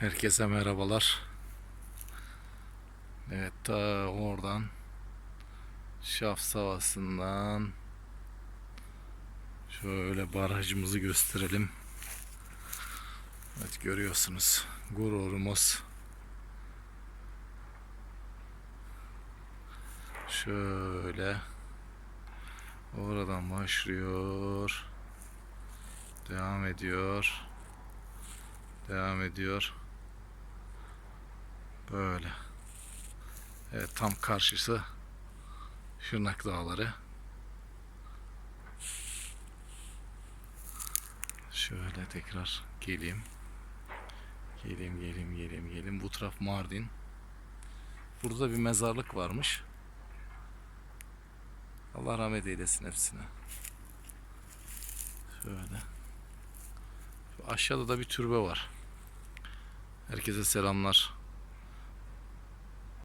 Herkese merhabalar. Evet ta oradan Şaf Savası'ndan şöyle barajımızı gösterelim. Evet görüyorsunuz gururumuz. Şöyle oradan başlıyor. Devam ediyor. Devam ediyor. Böyle. Evet tam karşısı Şırnak Dağları. Şöyle tekrar geleyim. Geleyim, geleyim, geleyim, geleyim. Bu taraf Mardin. Burada da bir mezarlık varmış. Allah rahmet eylesin hepsine. Şöyle. Şu aşağıda da bir türbe var. Herkese selamlar.